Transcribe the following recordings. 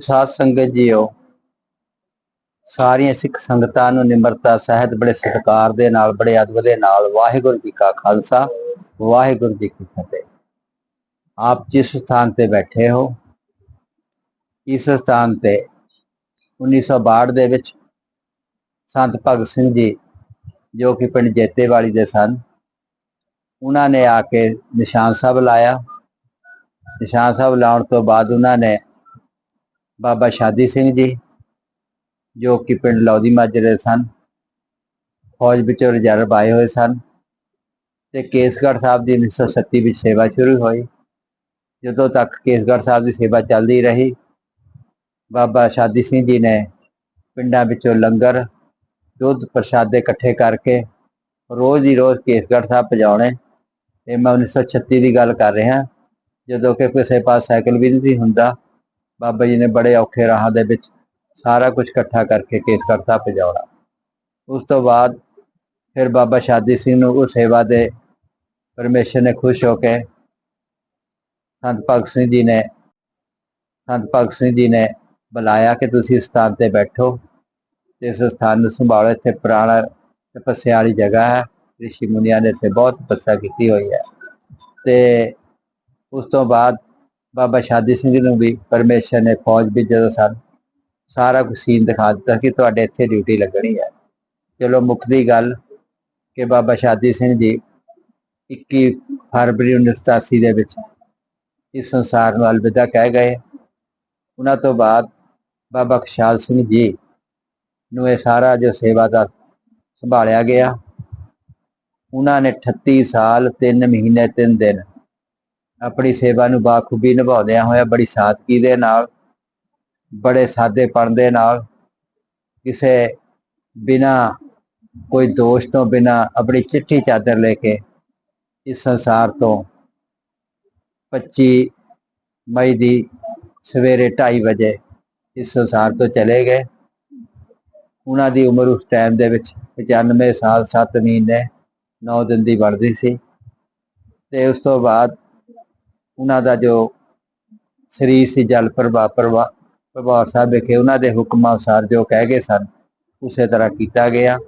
ਗੁਰਮੁਖ ਸਾਧ ਸੰਗਤ ਜੀਓ, ਸਾਰੀਆਂ ਸਿੱਖ ਸੰਗਤਾਂ ਨੂੰ ਨਿਮਰਤਾ ਸਹਿਤ ਬੜੇ ਸਤਿਕਾਰ ਦੇ ਨਾਲ, ਬੜੇ ਅਦਬ ਦੇ ਨਾਲ ਵਾਹਿਗੁਰੂ ਜੀ ਕਾ ਖਾਲਸਾ, ਵਾਹਿਗੁਰੂ ਜੀ ਕੀ ਫਤਿਹ। ਆਪ ਜਿਸ ਸਥਾਨ ਤੇ ਬੈਠੇ ਹੋ, ਇਸ ਸਥਾਨ ਤੇ 1962 ਦੇ ਵਿੱਚ ਸੰਤ ਭਗਤ ਸਿੰਘ ਜੀ, ਜੋ ਕਿ ਪਿੰਡ ਜੇਤੇਵਾਲੀ ਦੇ ਸਨ, ਉਹਨਾਂ ਨੇ ਆ ਕੇ ਨਿਸ਼ਾਨ ਸਾਹਿਬ ਲਾਇਆ। ਨਿਸ਼ਾਨ ਸਾਹਿਬ ਲਾਉਣ ਤੋਂ ਬਾਅਦ ਉਹਨਾਂ ਨੇ ਬਾਬਾ ਸ਼ਾਦੀ ਸਿੰਘ ਜੀ, ਜੋ ਕਿ ਪਿੰਡ ਲੌਦੀ ਮਾਜਰੇ ਸਨ। ਫੌਜ ਵਿੱਚੋਂ ਰਿਜ਼ਰਵ ਆਏ ਹੋਏ ਸਨ ਤੇ ਕੇਸਗੜ੍ਹ ਸਾਹਿਬ ਦੀ 1937 ਵਿੱਚ ਸੇਵਾ ਸ਼ੁਰੂ ਹੋਈ। ਜਦੋਂ ਤੱਕ ਕੇਸਗੜ੍ਹ ਸਾਹਿਬ ਦੀ ਸੇਵਾ ਚੱਲਦੀ ਰਹੀ, ਬਾਬਾ ਸ਼ਾਦੀ ਸਿੰਘ ਜੀ ਨੇ ਪਿੰਡਾਂ ਵਿੱਚੋਂ ਲੰਗਰ, ਦੁੱਧ ਪ੍ਰਸ਼ਾਦੇ ਇਕੱਠੇ ਕਰਕੇ ਰੋਜ਼ ਹੀ ਰੋਜ਼ ਕੇਸਗੜ੍ਹ ਸਾਹਿਬ ਪਜਾਉਣੇ ਇਹ ਮੈਂ 1936 ਦੀ ਗੱਲ ਕਰ ਰਿਹਾ, ਜਦੋਂ ਕਿ ਕਿਸੇ ਪਾਸ ਸਾਈਕਲ ਵੀ ਨਹੀਂ ਸੀ ਹੁੰਦਾ। ਬਾਬਾ ਜੀ ਨੇ ਬੜੇ ਔਖੇ ਰਾਹਾਂ ਦੇ ਵਿੱਚ ਸਾਰਾ ਕੁਝ ਇਕੱਠਾ ਕਰਕੇ ਕੇਸ ਕਰਤਾ ਪਜਾਉਣਾ ਉਸ ਤੋਂ ਬਾਅਦ ਫਿਰ ਬਾਬਾ ਸ਼ਾਦੀ ਸਿੰਘ ਨੂੰ ਉਹ ਸੇਵਾ ਦੇ ਪਰਮੇਸ਼ਰ ਨੇ ਖੁਸ਼ ਹੋ ਕੇ ਸੰਤ ਭਗਤ ਸਿੰਘ ਜੀ ਨੇ, ਸੰਤ ਭਗਤ ਸਿੰਘ ਜੀ ਨੇ ਬੁਲਾਇਆ ਕਿ ਤੁਸੀਂ ਇਸ ਸਥਾਨ ਤੇ ਬੈਠੋ ਇਸ ਸਥਾਨ ਨੂੰ ਸੰਭਾਲੋ, ਇੱਥੇ ਪੁਰਾਣਾ ਤਪੱਸਿਆ ਵਾਲੀ ਜਗ੍ਹਾ ਹੈ। ਰਿਸ਼ੀ ਮੁਨੀਆਂ ਨੇ ਇੱਥੇ ਬਹੁਤ ਤਪੱਸਿਆ ਕੀਤੀ ਹੋਈ ਹੈ। ਤੇ ਉਸ ਤੋਂ ਬਾਅਦ ਬਾਬਾ ਸ਼ਾਦੀ ਸਿੰਘ ਜੀ ਨੂੰ ਵੀ ਪਰਮੇਸ਼ਰ ਨੇ ਫੌਜ ਵਿੱਚ ਜਦੋਂ ਸਨ ਸਾਰਾ ਕੁਝ ਸੀਨ ਦਿਖਾ ਦਿੱਤਾ ਕਿ ਤੁਹਾਡੇ ਇੱਥੇ ਡਿਊਟੀ ਲੱਗਣੀ ਹੈ। ਚਲੋ ਮੁੱਖ ਦੀ ਗੱਲ ਕਿ ਬਾਬਾ ਸ਼ਾਦੀ ਸਿੰਘ ਜੀ 21 ਫਰਵਰੀ 1987 ਦੇ ਵਿੱਚ ਇਸ ਸੰਸਾਰ ਨੂੰ ਅਲਵਿਦਾ ਕਹਿ ਗਏ। ਉਹਨਾਂ ਤੋਂ ਬਾਅਦ ਬਾਬਾ ਖੁਸ਼ਹਾਲ ਸਿੰਘ ਜੀ ਨੂੰ ਇਹ ਸਾਰਾ ਜੋ ਸੇਵਾ ਦਾ ਸੰਭਾਲਿਆ ਗਿਆ। ਉਹਨਾਂ ਨੇ 38 ਸਾਲ 3 ਮਹੀਨੇ 3 ਦਿਨ ਆਪਣੀ ਸੇਵਾ ਨੂੰ ਬਾਖੂਬੀ ਨਿਭਾਉਂਦਿਆਂ ਹੋਇਆ ਬੜੀ ਸਾਦਗੀ ਦੇ ਨਾਲ, ਬੜੇ ਸਾਦੇਪਣ ਦੇ ਨਾਲ ਕਿਸੇ ਬਿਨਾ ਕੋਈ ਦੋਸ਼ ਤੋਂ ਬਿਨਾ ਆਪਣੀ ਚਿੱਠੀ ਚਾਦਰ ਲੈ ਕੇ ਇਸ ਸੰਸਾਰ ਤੋਂ 25 ਮਈ ਦੀ ਸਵੇਰੇ 2:30 ਵਜੇ ਇਸ ਸੰਸਾਰ ਤੋਂ ਚਲੇ ਗਏ। ਉਹਨਾਂ ਦੀ ਉਮਰ ਉਸ ਟਾਈਮ ਦੇ ਵਿੱਚ 95 ਸਾਲ 7 ਮਹੀਨੇ 9 ਦਿਨ ਦੀ ਬਣਦੀ ਸੀ। ਤੇ ਉਸ ਤੋਂ ਬਾਅਦ ਉਹਨਾਂ ਦਾ ਜੋ ਸਰੀਰ ਸੀ, ਜਲ ਪ੍ਰਭਾ ਪ੍ਰਭਾ, ਪ੍ਰਭਾਵ ਸਾਹਿਬ ਵਿਖੇ ਉਹਨਾਂ ਦੇ ਹੁਕਮਾਂ ਅਨੁਸਾਰ ਜੋ ਕਹਿ ਗਏ ਸਨ, ਉਸੇ ਤਰ੍ਹਾਂ ਕੀਤਾ ਗਿਆ।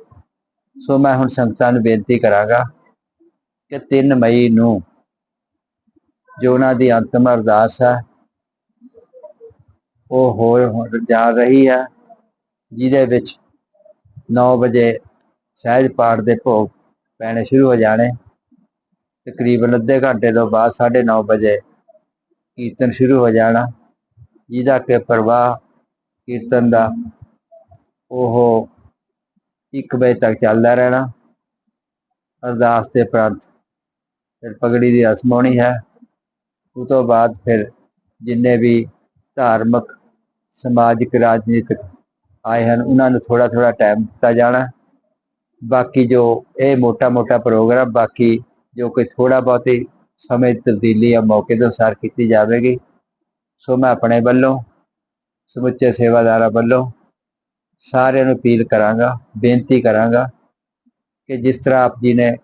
ਸੋ ਮੈਂ ਹੁਣ ਸੰਗਤਾਂ ਨੂੰ ਬੇਨਤੀ ਕਰਾਂਗਾ ਕਿ 3 ਮਈ ਨੂੰ ਜੋ ਉਹਨਾਂ ਦੀ ਅੰਤਮ ਅਰਦਾਸ ਹੈ, ਉਹ ਹੋ ਹੋ- ਜਾ ਰਹੀ ਹੈ, ਜਿਹਦੇ ਵਿੱਚ 9 ਵਜੇ ਸਹਿਜ ਪਾਠ ਦੇ ਭੋਗ ਪੈਣੇ ਸ਼ੁਰੂ ਹੋ ਜਾਣੇ। ਤਕਰੀਬਨ ਅੱਧੇ ਘੰਟੇ ਤੋਂ ਬਾਅਦ 9:30 ਵਜੇ ਕੀਰਤਨ ਸ਼ੁਰੂ ਹੋ ਜਾਣਾ। ਜਿਹਦਾ ਕਿ ਪ੍ਰਵਾਹ ਕੀਰਤਨ ਦਾ ਉਹ 1 ਵਜੇ ਤੱਕ ਚੱਲਦਾ ਰਹਿਣਾ। ਅਰਦਾਸ ਦੇ ਉਪਰੰਤ ਫਿਰ ਪਗੜੀ ਦੀ ਰਸਮ ਹੋਣੀ ਹੈ। ਉਸ ਤੋਂ ਬਾਅਦ ਫਿਰ ਜਿੰਨੇ ਵੀ ਧਾਰਮਿਕ, ਸਮਾਜਿਕ, ਰਾਜਨੀਤਿਕ ਆਏ ਹਨ, ਉਹਨਾਂ ਨੂੰ ਥੋੜਾ ਥੋੜਾ ਟਾਈਮ ਦਿੱਤਾ ਜਾਣਾ। ਬਾਕੀ ਜੋ ਇਹ ਮੋਟਾ ਮੋਟਾ ਪ੍ਰੋਗਰਾਮ ਬਾਕੀ ਜੋ ਕਿ ਥੋੜਾ ਬਹੁਤੀ ਸਮੇਂ ਤਬਦੀਲੀ ਜਾਂ ਮੌਕੇ ਦੇ ਅਨੁਸਾਰ ਕੀਤੀ ਜਾਵੇਗੀ, ਸੋ ਮੈਂ ਆਪਣੇ ਵੱਲੋਂ, ਸਮੁੱਚੇ ਸੇਵਾਦਾਰਾਂ ਵੱਲੋਂ ਸਾਰਿਆਂ ਨੂੰ ਅਪੀਲ ਕਰਾਂਗਾ, ਬੇਨਤੀ ਕਰਾਂਗਾ ਕਿ ਜਿਸ ਤਰ੍ਹਾਂ ਆਪ ਜੀ ਨੇ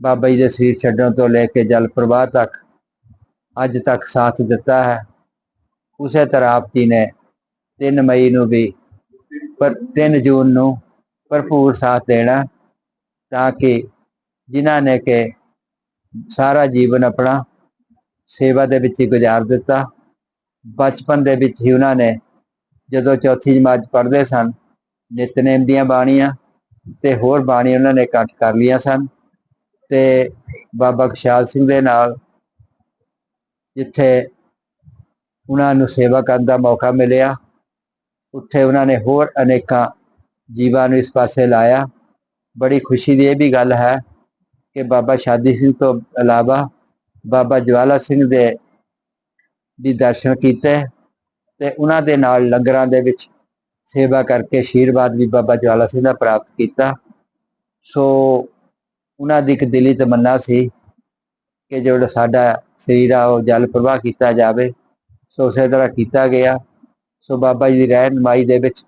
ਬਾਬਾ ਜੀ ਦੇ ਸਰੀਰ ਛੱਡਣ ਤੋਂ ਲੈ ਕੇ ਜਲ ਪ੍ਰਵਾਹ ਤੱਕ ਅੱਜ ਤੱਕ ਸਾਥ ਦਿੱਤਾ ਹੈ, ਉਸੇ ਤਰ੍ਹਾਂ ਆਪ ਜੀ ਨੇ 3 ਮਈ ਨੂੰ ਵੀ ਪਰ 3 ਜੂਨ ਨੂੰ ਭਰਪੂਰ ਸਾਥ ਦੇਣਾ ਤਾਂ ਕਿ ਜਿਨ੍ਹਾਂ ਨੇ ਕਿ ਸਾਰਾ ਜੀਵਨ ਆਪਣਾ ਸੇਵਾ ਦੇ ਵਿੱਚ ਹੀ ਗੁਜ਼ਾਰ ਦਿੱਤਾ। ਬਚਪਨ ਦੇ ਵਿੱਚ ਹੀ ਉਹਨਾਂ ਨੇ ਜਦੋਂ ਚੌਥੀ ਜਮਾਤ ਪੜ੍ਹਦੇ ਸਨ, ਨਿਤਨੇਮ ਦੀਆਂ ਬਾਣੀਆਂ ਤੇ ਹੋਰ ਬਾਣੀ ਉਹਨਾਂ ਨੇ ਇਕੱਠ ਕਰ ਲਈਆਂ ਸਨ ਤੇ ਬਾਬਾ ਖੁਸ਼ਹਾਲ ਸਿੰਘ ਦੇ ਨਾਲ ਜਿੱਥੇ ਉਹਨਾਂ ਨੂੰ ਸੇਵਾ ਕਰਨ ਦਾ ਮੌਕਾ ਮਿਲਿਆ, ਉੱਥੇ ਉਹਨਾਂ ਨੇ ਹੋਰ ਅਨੇਕਾਂ ਜੀਵਾਂ ਨੂੰ ਇਸ ਪਾਸੇ ਲਾਇਆ। ਬੜੀ ਖੁਸ਼ੀ ਦੀ ਇਹ ਵੀ ਗੱਲ ਹੈ ਕਿ ਬਾਬਾ ਸ਼ਾਦੀ ਸਿੰਘ ਤੋਂ ਇਲਾਵਾ ਬਾਬਾ ਜਵਾਲਾ ਸਿੰਘ ਦੇ ਵੀ ਦਰਸ਼ਨ ਕੀਤੇ ਤੇ ਉਹਨਾਂ ਦੇ ਨਾਲ ਲੰਗਰਾਂ ਦੇ ਵਿੱਚ ਸੇਵਾ ਕਰਕੇ ਆਸ਼ੀਰਵਾਦ ਵੀ ਬਾਬਾ ਜਵਾਲਾ ਸਿੰਘ ਦਾ ਪ੍ਰਾਪਤ ਕੀਤਾ। ਸੋ ਉਹਨਾਂ ਦੀ ਇੱਕ ਦਿਲੀ ਤਮੰਨਾ ਸੀ ਕਿ ਜਿਹੜਾ ਸਾਡਾ ਸਰੀਰ ਆ, ਉਹ ਜਲ ਪ੍ਰਵਾਹ ਕੀਤਾ ਜਾਵੇ। ਸੋ ਉਸੇ ਤਰ੍ਹਾਂ ਕੀਤਾ ਗਿਆ। ਸੋ ਬਾਬਾ ਜੀ ਦੀ ਰਹਿਨਮਾਈ ਦੇ ਵਿੱਚ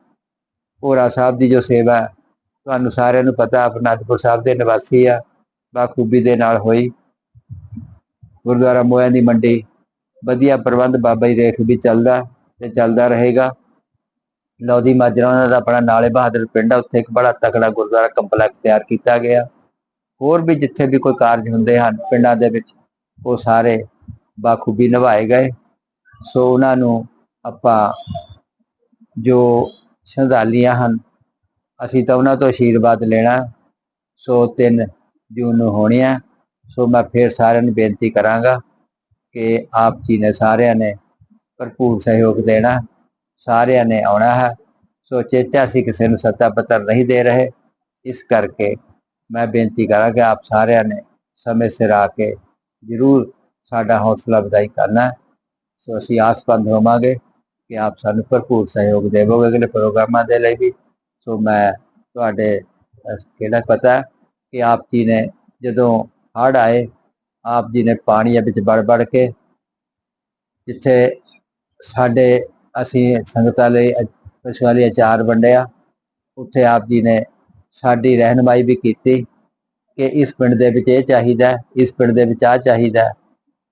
ਭੋਰਾ ਸਾਹਿਬ ਦੀ ਜੋ ਸੇਵਾ, ਤੁਹਾਨੂੰ ਸਾਰਿਆਂ ਨੂੰ ਪਤਾ ਆਪ ਅਨੰਦਪੁਰ ਸਾਹਿਬ ਦੇ ਨਿਵਾਸੀ ਆ। ਬਾਖੂਬੀ ਦੇ ਨਾਲ ਹੋਈ। ਗੁਰਦੁਆਰਾ ਮੋਇਆਂ ਦੀ ਮੰਡੀ। ਵਧੀਆ ਪ੍ਰਬੰਧ ਬਾਬਾ ਜੀ ਰੇਖ ਵੀ ਚੱਲਦਾ ਤੇ ਚੱਲਦਾ ਰਹੇਗਾ। ਲੋਧੀ ਮਾਜਰਾ ਉਹਨਾਂ ਦਾ ਆਪਣਾ ਨਾਲੇ ਬਹਾਦਰ ਪਿੰਡ ਆ, ਉੱਥੇ ਇੱਕ ਬੜਾ ਤਕੜਾ ਗੁਰਦੁਆਰਾ ਕੰਪਲੈਕਸ ਤਿਆਰ ਕੀਤਾ ਗਿਆ। ਹੋਰ ਵੀ ਜਿੱਥੇ ਵੀ ਕੋਈ ਕਾਰਜ ਹੁੰਦੇ ਹਨ ਪਿੰਡਾਂ ਦੇ ਵਿੱਚ, ਉਹ ਸਾਰੇ ਬਾਖੂਬੀ ਨਿਭਾਏ ਗਏ। ਸੋ ਉਹਨਾਂ ਨੂੰ ਆਪਾਂ ਜੋ ਸ਼ਰਧਾਲੀਆਂ ਹਨ, ਅਸੀਂ ਤਾਂ ਉਹਨਾਂ ਤੋਂ ਆਸ਼ੀਰਵਾਦ ਲੈਣਾ। ਸੋ ਤਿੰਨ ਜੂਨ ਨੂੰ ਹੋਣੀ ਹੈ ਸੋ ਮੈਂ ਫੇਰ ਸਾਰਿਆਂ ਨੂੰ ਬੇਨਤੀ ਕਰਾਂਗਾ ਕਿ ਆਪ ਜੀ ਨੇ ਸਾਰਿਆਂ ਨੇ ਭਰਪੂਰ ਸਹਿਯੋਗ ਦੇਣਾ। ਸਾਰਿਆਂ ਨੇ ਆਉਣਾ ਹੈ। ਸੋ ਚੇਚਾ ਅਸੀਂ ਕਿਸੇ ਨੂੰ ਸੱਤਾ ਪੱਤਰ ਨਹੀਂ ਦੇ ਰਹੇ। ਇਸ ਕਰਕੇ ਮੈਂ ਬੇਨਤੀ ਕਰਾਂਗਾ ਆਪ ਸਾਰਿਆਂ ਨੇ ਸਮੇਂ ਸਿਰ ਆ ਕੇ ਜ਼ਰੂਰ ਸਾਡਾ ਹੌਸਲਾ ਵਧਾਈ ਕਰਨਾ ਸੋ ਅਸੀਂ ਆਸਪੰਦ ਹੋਵਾਂਗੇ ਕਿ ਆਪ ਸਾਨੂੰ ਭਰਪੂਰ ਸਹਿਯੋਗ ਦੇਵੋਗੇ ਅਗਲੇ ਪ੍ਰੋਗਰਾਮਾਂ ਦੇ ਲਈ ਵੀ। ਸੋ ਮੈਂ ਤੁਹਾਡੇ ਕਿਹੜਾ ਪਤਾ ਕਿ ਆਪ ਜੀ ਨੇ ਜਦੋਂ ਹੜ੍ਹ ਆਏ, ਆਪ ਜੀ ਨੇ ਪਾਣੀ ਵਿੱਚ ਵੜ ਵੜ ਕੇ ਜਿੱਥੇ ਸਾਡੇ ਅਸੀਂ ਸੰਗਤਾਂ ਲਈ ਪਸ਼ੂਆਂ ਲਈ ਅਚਾਰ ਵੰਡਿਆ, ਉੱਥੇ ਆਪ ਜੀ ਨੇ ਸਾਡੀ ਰਹਿਨਮਾਈ ਵੀ ਕੀਤੀ ਕਿ ਇਸ ਪਿੰਡ ਦੇ ਵਿੱਚ ਇਹ ਚਾਹੀਦਾ, ਇਸ ਪਿੰਡ ਦੇ ਵਿੱਚ ਆ ਚਾਹੀਦਾ।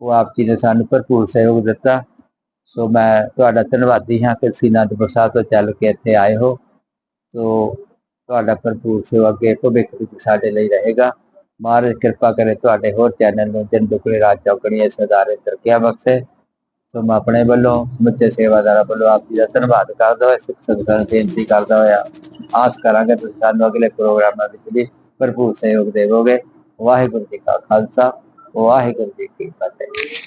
ਉਹ ਆਪ ਜੀ ਨੇ ਸਾਨੂੰ ਭਰਪੂਰ ਸਹਿਯੋਗ ਦਿੱਤਾ। ਸੋ ਮੈਂ ਤੁਹਾਡਾ ਧੰਨਵਾਦੀ ਹਾਂ, ਕਿ ਤੁਸੀਂ ਅਨੰਦਪੁਰ ਸਾਹਿਬ ਤੋਂ ਚੱਲ ਕੇ ਇੱਥੇ ਆਏ ਹੋ। ਸੋ ਤੁਹਾਡਾ ਭਰਪੂਰ ਸੇਵਾ ਅੱਗੇ ਭਵਿੱਖ ਵਿੱਚ ਸਾਡੇ ਲਈ ਰਹੇਗਾ। ਮਹਾਰਾਜ, ਕਿਰਪਾ ਕਰੇ ਤੁਹਾਡੇ ਹੋਰ ਚੈਨਲ ਨੂੰ ਦਿਨ ਦੁਗਣੇ ਰਾਤ ਚੌਗਣੀ ਇਸ ਅਦਾਰੇ ਬਖਸ਼ੇ। ਸੋ ਮੈਂ ਆਪਣੇ ਵੱਲੋਂ, ਸਮੁੱਚੇ ਸੇਵਾਦਾਰਾਂ ਵੱਲੋਂ ਆਪ ਜੀ ਦਾ ਧੰਨਵਾਦ ਕਰਦਾ ਹੋਇਆ, ਸਿੱਖ ਸੰਗਤਾਂ ਨੂੰ ਬੇਨਤੀ ਕਰਦਾ ਹੋਇਆ, ਆਸ ਕਰਾਂਗੇ ਤੁਸੀਂ ਸਾਨੂੰ ਅਗਲੇ ਪ੍ਰੋਗਰਾਮਾਂ ਵਿੱਚ ਵੀ ਭਰਪੂਰ ਸਹਿਯੋਗ ਦੇਵੋਗੇ। ਵਾਹਿਗੁਰੂ ਜੀ ਕਾ ਖਾਲਸਾ, ਵਾਹਿਗੁਰੂ ਜੀ ਕੀ ਫਤਿਹ।